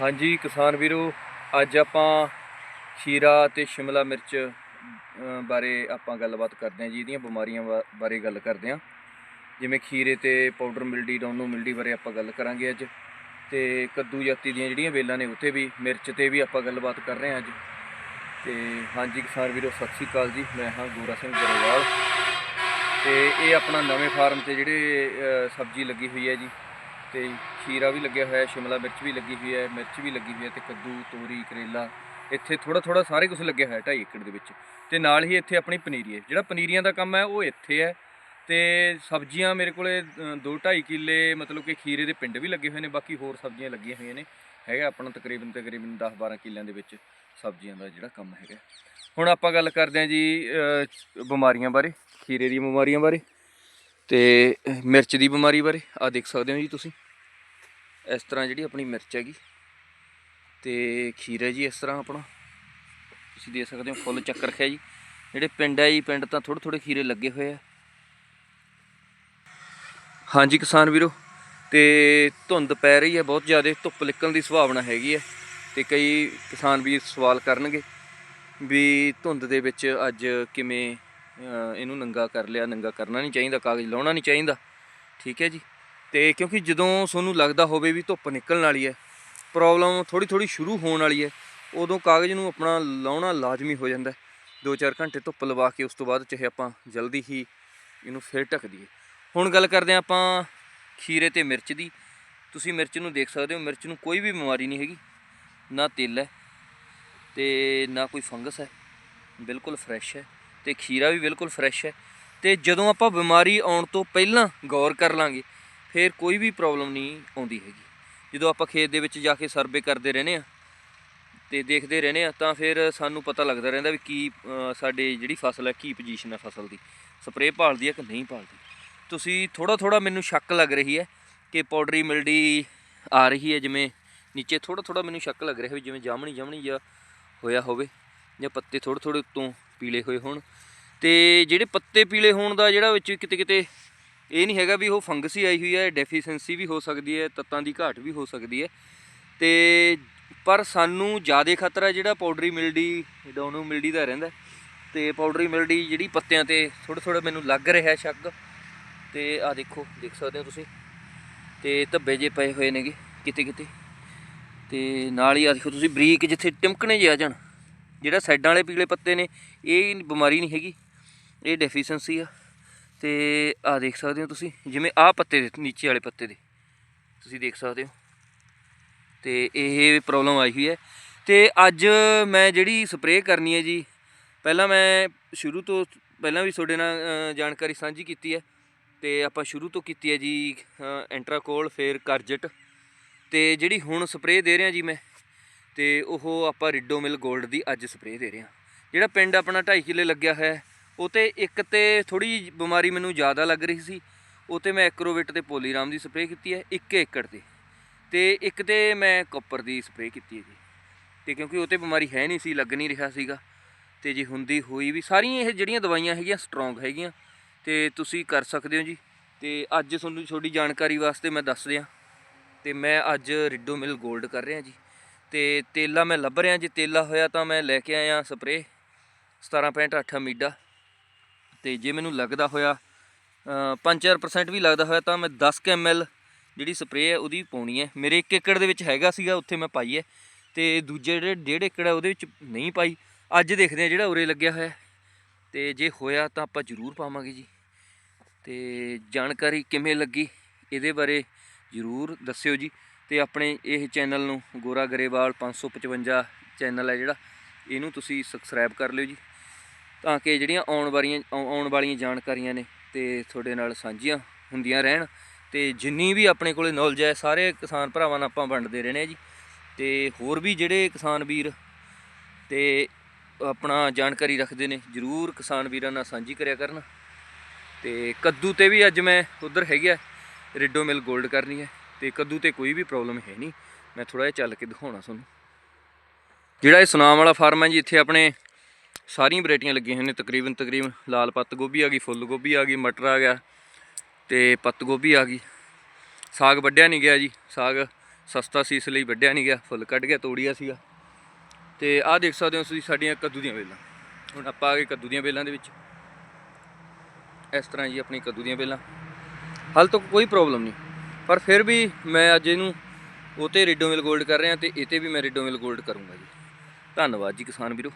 ਹਾਂਜੀ, ਕਿਸਾਨ ਵੀਰੋ, ਅੱਜ ਆਪਾਂ ਖੀਰਾ ਤੇ ਸ਼ਿਮਲਾ ਮਿਰਚ ਬਾਰੇ ਆਪਾਂ ਗੱਲਬਾਤ ਕਰਦੇ ਹਾਂ ਜੀ, ਇਹਦੀਆਂ ਬਿਮਾਰੀਆਂ ਬਾ- ਬਾਰੇ ਗੱਲ ਕਰਦੇ ਹਾਂ। ਜਿਵੇਂ ਖੀਰੇ ਤੇ ਪਾਊਡਰ ਮਿਲਡੀ ਡਾਊਨੋ ਮਿਲਡੀ ਬਾਰੇ ਆਪਾਂ ਗੱਲ ਕਰਾਂਗੇ ਅੱਜ। ਤੇ ਕੱਦੂ ਜਾਤੀ ਦੀਆਂ ਜਿਹੜੀਆਂ ਵੇਲਾਂ ਨੇ, ਉੱਥੇ ਵੀ ਮਿਰਚ ਤੇ ਵੀ ਆਪਾਂ ਗੱਲਬਾਤ ਕਰ ਰਹੇ ਹਾਂ ਅੱਜ। ਤੇ ਹਾਂਜੀ, ਕਿਸਾਨ ਵੀਰੋ, ਸਤਿ ਸ੍ਰੀ ਅਕਾਲ ਜੀ, ਮੈਂ ਹਾਂ ਗੋਰਾ ਸਿੰਘ ਗਰੇਵਾਲ। ਤੇ ਇਹ ਆਪਣਾ ਨਵੇਂ ਫਾਰਮ ਤੇ ਜਿਹੜੇ ਸਬਜ਼ੀ ਲੱਗੀ ਹੋਈ ਹੈ ਜੀ ਤੇ ਖੀਰਾ ਵੀ ਲੱਗਿਆ ਹੋਇਆ ਹੈ ਸ਼ਿਮਲਾ ਮਿਰਚ ਵੀ ਲੱਗੀ ਹੋਈ ਹੈ, ਮਿਰਚ ਵੀ ਲੱਗੀ ਹੋਈ ਹੈ ਤੇ ਕੱਦੂ, ਤੋਰੀ, ਕਰੇਲਾ, ਇੱਥੇ ਥੋੜਾ ਥੋੜਾ ਸਾਰੇ ਕੁਝ ਲੱਗਿਆ ਹੋਇਆ 2.5 ਏਕੜ ਦੇ ਵਿੱਚ। ਤੇ ਨਾਲ ਹੀ ਇੱਥੇ ਆਪਣੀ ਪਨੀਰੀ ਹੈ। ਜਿਹੜਾ ਪਨੀਰੀਆਂ ਦਾ ਕੰਮ ਹੈ, ਉਹ ਇੱਥੇ ਹੈ। ਤੇ ਸਬਜ਼ੀਆਂ ਮੇਰੇ ਕੋਲੇ 2.5 ਕਿੱਲੇ, ਮਤਲਬ ਕਿ ਖੀਰੇ ਦੇ ਪਿੰਡ ਵੀ ਲੱਗੇ ਹੋਏ ਨੇ, ਬਾਕੀ ਹੋਰ ਸਬਜ਼ੀਆਂ ਲੱਗੀਆਂ ਹੋਈਆਂ ਨੇ। ਹੈਗਾ ਆਪਣਾ ਤਕਰੀਬਨ ਤਕਰੀਬਨ 10-12 ਕਿੱਲਿਆਂ ਦੇ ਵਿੱਚ ਸਬਜ਼ੀਆਂ ਦਾ ਜਿਹੜਾ ਕੰਮ ਹੈਗਾ। ਹੁਣ ਆਪਾਂ ਗੱਲ ਕਰਦੇ ਹਾਂ ਜੀ ਬਿਮਾਰੀਆਂ ਬਾਰੇ, ਖੀਰੇ ਦੀਆਂ ਬਿਮਾਰੀਆਂ ਬਾਰੇ ਤੇ ਮਿਰਚ ਦੀ ਬਿਮਾਰੀ ਬਾਰੇ। ਆ ਦੇਖ ਸਕਦੇ ਹੋ ਜੀ ਤੁਸੀਂ। ਇਸ ਤਰ੍ਹਾਂ ਜਿਹੜੀ ਆਪਣੀ ਮਿਰਚ ਹੈਗੀ ਤੇ ਖੀਰਾ ਜੀ ਇਸ ਤਰ੍ਹਾਂ ਆਪਣਾ। ਤੁਸੀਂ ਦੇਖ ਸਕਦੇ ਹੋ ਫੁੱਲ ਚੱਕਰ ਖਿਆ ਜੀ। ਜਿਹੜੇ ਪਿੰਡ ਹੈ ਜੀ, ਪਿੰਡ ਤਾਂ ਥੋੜ੍ਹੇ ਥੋੜ੍ਹੇ ਖੀਰੇ ਲੱਗੇ ਹੋਏ ਆ। ਹਾਂਜੀ ਕਿਸਾਨ ਵੀਰੋ, ਤੇ ਧੁੰਦ ਪੈ ਰਹੀ ਹੈ ਬਹੁਤ ਜ਼ਿਆਦਾ, ਧੁੱਪ ਨਿਕਲਣ ਦੀ ਸੰਭਾਵਨਾ ਹੈਗੀ ਹੈ ਤੇ ਕਈ ਕਿਸਾਨ ਵੀ ਸਵਾਲ ਕਰਨਗੇ ਵੀ ਧੁੰਦ ਦੇ ਵਿੱਚ ਅੱਜ ਕਿਵੇਂ ਇਹਨੂੰ ਨੰਗਾ ਕਰ ਲਿਆ, ਨੰਗਾ ਕਰਨਾ ਨਹੀਂ ਚਾਹੀਦਾ, ਕਾਗਜ਼ ਲਾਉਣਾ ਨਹੀਂ ਚਾਹੀਦਾ। ਠੀਕ ਹੈ ਜੀ। ਤੇ ਕਿਉਂਕਿ ਜਦੋਂ ਤੁਹਾਨੂੰ ਲੱਗਦਾ ਹੋਵੇ ਵੀ ਧੁੱਪ ਨਿਕਲਣ ਵਾਲੀ ਹੈ ਪ੍ਰੋਬਲਮ ਥੋੜੀ ਥੋੜੀ ਸ਼ੁਰੂ ਹੋਣ ਵਾਲੀ ਹੈ, ਉਦੋਂ ਕਾਗਜ਼ ਨੂੰ ਆਪਣਾ ਲਾਉਣਾ ਲਾਜ਼ਮੀ ਹੋ ਜਾਂਦਾ 2-4 ਘੰਟੇ ਧੁੱਪ ਲਵਾ ਕੇ ਉਸ ਤੋਂ ਬਾਅਦ ਚਾਹੇ ਆਪਾਂ ਜਲਦੀ ਹੀ ਇਹਨੂੰ ਫਿਰ ਢੱਕ ਦਈਏ। ਹੁਣ ਗੱਲ ਕਰਦੇ ਹਾਂ ਆਪਾਂ ਖੀਰੇ ਤੇ ਮਿਰਚ ਦੀ। ਤੁਸੀਂ ਮਿਰਚ ਨੂੰ ਦੇਖ ਸਕਦੇ ਹੋ, ਮਿਰਚ ਨੂੰ ਕੋਈ ਵੀ ਬਿਮਾਰੀ ਨਹੀਂ ਹੈਗੀ, ਨਾ ਤਿਲ ਹੈ ਤੇ ਨਾ ਕੋਈ ਫੰਗਸ ਹੈ, ਬਿਲਕੁਲ ਫਰੈਸ਼ ਹੈ ਤੇ ਖੀਰਾ ਵੀ ਬਿਲਕੁਲ ਫਰੈਸ਼ ਹੈ ਤੇ ਜਦੋਂ ਆਪਾਂ ਬਿਮਾਰੀ ਆਉਣ ਤੋਂ ਪਹਿਲਾਂ ਗੌਰ ਕਰ ਲਾਂਗੇ ਫਿਰ ਕੋਈ ਵੀ ਪ੍ਰੋਬਲਮ ਨਹੀਂ ਆਉਂਦੀ ਹੈਗੀ। ਜਦੋਂ ਆਪਾਂ ਖੇਤ ਦੇ ਵਿੱਚ ਜਾ ਕੇ ਸਰਵੇ ਕਰਦੇ ਰਹਿੰਦੇ ਆ ਤੇ ਦੇਖਦੇ ਰਹਿੰਦੇ ਆ ਤਾਂ ਫਿਰ ਸਾਨੂੰ ਪਤਾ ਲੱਗਦਾ ਰਹਿੰਦਾ ਵੀ ਕੀ ਸਾਡੇ ਜਿਹੜੀ ਫਸਲ ਹੈ, ਕੀ ਪੋਜੀਸ਼ਨ ਹੈ ਫਸਲ ਦੀ। ਸਪਰੇਅ ਭਾਲਦੀ ਹੈ ਕਿ ਨਹੀਂ ਭਾਲਦੀ? ਤੁਸੀਂ ਥੋੜਾ ਥੋੜਾ ਮੈਨੂੰ ਸ਼ੱਕ ਲੱਗ ਰਹੀ ਹੈ ਕਿ ਪਾਊਡਰੀ ਮਿਲਡੀ ਆ ਰਹੀ ਹੈ, ਜਿਵੇਂ ਨੀਚੇ ਥੋੜਾ ਥੋੜਾ ਮੈਨੂੰ ਸ਼ੱਕ ਲੱਗ ਰਿਹਾ ਵੀ ਜਿਵੇਂ ਜਾਮਣੀ ਜਾਮਣੀ ਜਿਹਾ ਹੋਇਆ ਹੋਵੇ ਜਾਂ ਪੱਤੇ ਥੋੜੇ ਥੋੜੇ ਉੱਤੋਂ ਪੀਲੇ ਹੋਏ ਹੋਣ। ਤੇ ਜਿਹੜੇ ਪੱਤੇ ਪੀਲੇ ਹੋਣ ਦਾ ਜਿਹੜਾ ਵਿੱਚ ਕਿਤੇ ਕਿਤੇ ਇਹ ਨਹੀਂ ਹੈਗਾ ਵੀ ਉਹ ਫੰਗਸ ਹੀ ਆਈ ਹੋਈ ਹੈ ਡੈਫੀਸ਼ੈਂਸੀ ਵੀ ਹੋ ਸਕਦੀ ਹੈ, ਤੱਤਾਂ ਦੀ ਘਾਟ ਵੀ ਹੋ ਸਕਦੀ ਹੈ। ਤੇ ਪਰ ਸਾਨੂੰ ਜ਼ਿਆਦਾ ਖਤਰਾ ਜਿਹੜਾ ਪਾਊਡਰੀ ਮਿਲਡੀ ਡਾਊਨੋ ਮਿਲਡੀ ਦਾ ਰਹਿੰਦਾ ਤੇ ਪਾਊਡਰੀ ਮਿਲਡੀ ਜਿਹੜੀ ਪੱਤਿਆਂ ਤੇ ਥੋੜਾ ਥੋੜਾ ਮੈਨੂੰ ਲੱਗ ਰਿਹਾ ਸ਼ੱਕ। ਤੇ ਆ ਦੇਖੋ, ਦੇਖ ਸਕਦੇ ਹੋ ਤੁਸੀਂ। ਤੇ ਧੱਬੇ ਜੇ ਪਏ ਹੋਏ ਨੇਗੇ, ਕਿਤੇ ਕਿਤੇ। ਤੇ ਨਾਲ ਹੀ ਆ ਦੇਖੋ ਤੁਸੀਂ, ਬਰੀਕ ਜਿੱਥੇ ਟਿਮਕਣੇ ਜੇ ਆ ਜਾਣ, ਜਿਹੜਾ ਸਾਈਡਾਂ ਵਾਲੇ ਪੀਲੇ ਪੱਤੇ ਨੇ, ਇਹ ਬਿਮਾਰੀ ਨਹੀਂ ਹੈਗੀ। ਇਹ ਡੈਫੀਸ਼ੈਂਸੀ ਆ। ਤੇ ਆ ਦੇਖ ਸਕਦੇ ਹੋ ਤੁਸੀਂ ਜਿਵੇਂ ਆਹ ਪੱਤੇ ਦੇ ਨੀਚੇ ਵਾਲੇ ਪੱਤੇ ਦੇ। ਤੁਸੀਂ ਦੇਖ ਸਕਦੇ ਹੋ। ਤੇ ਇਹ ਪ੍ਰੋਬਲਮ ਆਈ ਹੋਈ ਹੈ। ਤੇ ਅੱਜ ਮੈਂ ਜਿਹੜੀ ਸਪਰੇਅ ਕਰਨੀ ਹੈ ਜੀ ਪਹਿਲਾਂ ਮੈਂ ਸ਼ੁਰੂ ਤੋਂ ਪਹਿਲਾਂ ਵੀ ਤੁਹਾਡੇ ਨਾਲ ਜਾਣਕਾਰੀ ਸਾਂਝੀ ਕੀਤੀ ਹੈ। ਤੇ ਆਪਾਂ ਸ਼ੁਰੂ ਤੋਂ ਕੀਤੀ ਹੈ ਜੀ ਐਂਟਰਾਕੋਲ ਫਿਰ ਕਰਜਟ ਤੇ ਜਿਹੜੀ ਹੁਣ ਸਪਰੇਅ ਦੇ ਰਿਹਾ ਜੀ ਮੈਂ ਤੇ ਉਹ ਆਪਾਂ ਰਿਡੋਮਿਲ 골ਡ ਦੀ ਅੱਜ ਸਪਰੇਅ ਦੇ ਰਹੇ ਹਾਂ। ਜਿਹੜਾ ਪਿੰਡ ਆਪਣਾ 2.5 ਕਿੱਲੇ ਲੱਗਿਆ ਹੋਇਆ ਹੈ, ਉਹ ਤੇ ਇੱਕ ਤੇ ਥੋੜੀ ਬਿਮਾਰੀ ਮੈਨੂੰ ਜ਼ਿਆਦਾ ਲੱਗ ਰਹੀ ਸੀ, ਉਹ ਤੇ ਮੈਂ ਐਕਰੋਵੇਟ ਤੇ ਪੋਲੀਰਾਮ ਦੀ ਸਪਰੇਅ ਕੀਤੀ ਹੈ 1 ਏਕੜ ਤੇ। ਤੇ ਇੱਕ ਤੇ ਮੈਂ ਕਾਪਰ ਦੀ ਸਪਰੇਅ ਕੀਤੀ ਹੈ ਜੀ। ਤੇ ਕਿਉਂਕਿ ਉਹ ਤੇ ਬਿਮਾਰੀ ਹੈ ਨਹੀਂ ਸੀ, ਲੱਗ ਨਹੀਂ ਰਿਹਾ ਸੀਗਾ। ਤੇ ਜੇ ਹੁੰਦੀ ਹੋਈ ਵੀ ਸਾਰੀਆਂ ਇਹ ਜਿਹੜੀਆਂ ਦਵਾਈਆਂ ਹੈਗੀਆਂ ਸਟਰੋਂਗ ਹੈਗੀਆਂ, ਤੇ ਤੁਸੀਂ ਕਰ ਸਕਦੇ ਹੋ ਜੀ। ਤੇ ਅੱਜ ਤੁਹਾਨੂੰ ਛੋਟੀ ਜਾਣਕਾਰੀ ਵਾਸਤੇ ਮੈਂ ਦੱਸ ਦਿਆਂ। ਤੇ ਮੈਂ ਅੱਜ ਰਿਡੋ ਮਿਲ 골ਡ ਕਰ ਰਿਹਾ ਜੀ। ਤੇ ਤੇਲਾ ਮੈਂ ਲੱਭ ਰਿਹਾ, ਜੇ ਤੇਲਾ ਹੋਇਆ ਤਾਂ ਮੈਂ ਲੈ ਕੇ ਆਇਆ ਸਪਰੇ 17.8 ਮੀਡਾ ਤੇ ਜੇ ਮੈਨੂੰ ਲੱਗਦਾ ਹੋਇਆ 5-4% ਵੀ ਲੱਗਦਾ ਹੋਇਆ ਤਾਂ ਮੈਂ 10 ml ਜਿਹੜੀ ਸਪਰੇਅ ਹੈ ਉਹਦੀ ਪਾਉਣੀ ਹੈ। ਮੇਰੇ 1 ਏਕੜ ਦੇ ਵਿੱਚ ਹੈਗਾ ਸੀਗਾ, ਉੱਥੇ ਮੈਂ ਪਾਈ ਹੈ ਤੇ ਦੂਜੇ ਜਿਹੜੇ 1.5 ਏਕੜ ਹੈ ਉਹਦੇ ਵਿੱਚ ਨਹੀਂ ਪਾਈ। ਅੱਜ ਦੇਖਦੇ ਆ ਜਿਹੜਾ ਉਰੇ ਲੱਗਿਆ ਹੋਇਆ ਹੈ। ਤੇ ਜੇ ਹੋਇਆ ਤਾਂ ਆਪਾਂ ਜ਼ਰੂਰ ਪਾਵਾਂਗੇ ਜੀ। ਤੇ ਜਾਣਕਾਰੀ ਕਿਵੇਂ ਲੱਗੀ ਇਹਦੇ ਬਾਰੇ ਜ਼ਰੂਰ ਦੱਸਿਓ ਜੀ। ਤੇ ਆਪਣੇ ਇਹ ਚੈਨਲ ਨੂੰ ਗੋਰਾ ਗਰੇਵਾਲ 555 ਚੈਨਲ ਹੈ ਜਿਹੜਾ, ਇਹਨੂੰ ਤੁਸੀਂ ਸਬਸਕ੍ਰਾਈਬ ਕਰ ਲਿਓ ਜੀ। ਤਾਂ ਕਿ ਜਿਹੜੀਆਂ ਆਉਣ ਵਾਲੀਆਂ ਆਉ- ਆਉਣ ਵਾਲੀਆਂ ਜਾਣਕਾਰੀਆਂ ਨੇ ਤੇ ਤੁਹਾਡੇ ਨਾਲ ਸਾਂਝੀਆਂ ਹੁੰਦੀਆਂ ਰਹਿਣ ਤੇ ਜਿੰਨੀ ਵੀ ਆਪਣੇ ਕੋਲੇ ਨੌਲੇਜ ਹੈ, ਸਾਰੇ ਕਿਸਾਨ ਭਰਾਵਾਂ ਨਾਲ ਆਪਾਂ ਵੰਡਦੇ ਰਹਿੰਦੇ ਆ ਜੀ। ਤੇ ਹੋਰ ਵੀ ਜਿਹੜੇ ਕਿਸਾਨ ਵੀਰ ਤੇ ਆਪਣਾ ਜਾਣਕਾਰੀ ਰੱਖਦੇ ਨੇ, ਜਰੂਰ ਕਿਸਾਨ ਵੀਰਾਂ ਨਾਲ ਸਾਂਝੀ ਕਰਿਆ ਕਰਨ। ਤੇ ਕੱਦੂ ਤੇ ਵੀ ਅੱਜ ਮੈਂ ਉਧਰ ਹੈਗਾ ਰਿਡੋ ਮਿਲ 골ਡ ਕਰਨੀ ਹੈ। ਤੇ ਕੱਦੂ ਤੇ ਕੋਈ ਵੀ ਪ੍ਰੋਬਲਮ ਹੈ ਨਹੀਂ। ਮੈਂ ਥੋੜਾ ਜਿਹਾ ਚੱਲ ਕੇ ਦਿਖਾਉਣਾ ਤੁਹਾਨੂੰ। ਜਿਹੜਾ ਇਹ ਸੁਨਾਮ ਵਾਲਾ ਫਾਰਮ ਹੈ ਜੀ, ਇੱਥੇ ਆਪਣੇ ਸਾਰੀਆਂ ਵੈਰਾਈਟੀਆਂ ਲੱਗੀਆਂ ਹੋਈਆਂ ਨੇ। ਤਕਰੀਬਨ ਤਕਰੀਬਨ ਲਾਲ ਪੱਤ ਗੋਭੀ ਆ ਗਈ, ਫੁੱਲ ਗੋਭੀ ਆ ਗਈ, ਮਟਰ ਆ ਗਿਆ ਤੇ ਪੱਤ ਗੋਭੀ ਆ ਗਈ। ਸਾਗ ਵੱਢਿਆ ਨਹੀਂ ਗਿਆ ਜੀ। ਸਾਗ ਸਸਤਾ ਸੀ, ਇਸ ਲਈ ਵੱਢਿਆ ਨਹੀਂ ਗਿਆ। ਫੁੱਲ ਕੱਢ ਗਿਆ ਤੋੜੀਆ ਸੀਗਾ। ਤੇ ਆਹ ਦੇਖ ਸਕਦੇ ਹੋ ਤੁਸੀਂ ਸਾਡੀਆਂ ਕੱਦੂ ਦੀਆਂ ਵੇਲਾਂ। ਹੁਣ ਆਪਾਂ ਆ ਗਏ ਕੱਦੂ ਦੀਆਂ ਵੇਲਾਂ ਦੇ ਵਿੱਚ। ਇਸ ਤਰ੍ਹਾਂ ਜੀ ਆਪਣੀ ਕੱਦੂ ਦੀਆਂ ਵੇਲਾਂ। ਹਾਲ ਤੱਕ ਕੋਈ ਪ੍ਰੋਬਲਮ ਨਹੀਂ। ਪਰ ਫਿਰ ਵੀ ਮੈਂ ਅੱਜ ਇਹਨੂੰ ਉਹ ਤੇ ਰੈਡੋਮਿਲ ਗੋਲਡ ਕਰ ਰਿਹਾ ਤੇ ਇਹ ਤੇ ਵੀ ਮੈਂ ਰੈਡੋਮਿਲ ਗੋਲਡ ਕਰੂੰਗਾ ਜੀ। ਧੰਨਵਾਦ ਜੀ ਕਿਸਾਨ ਵੀਰੋ।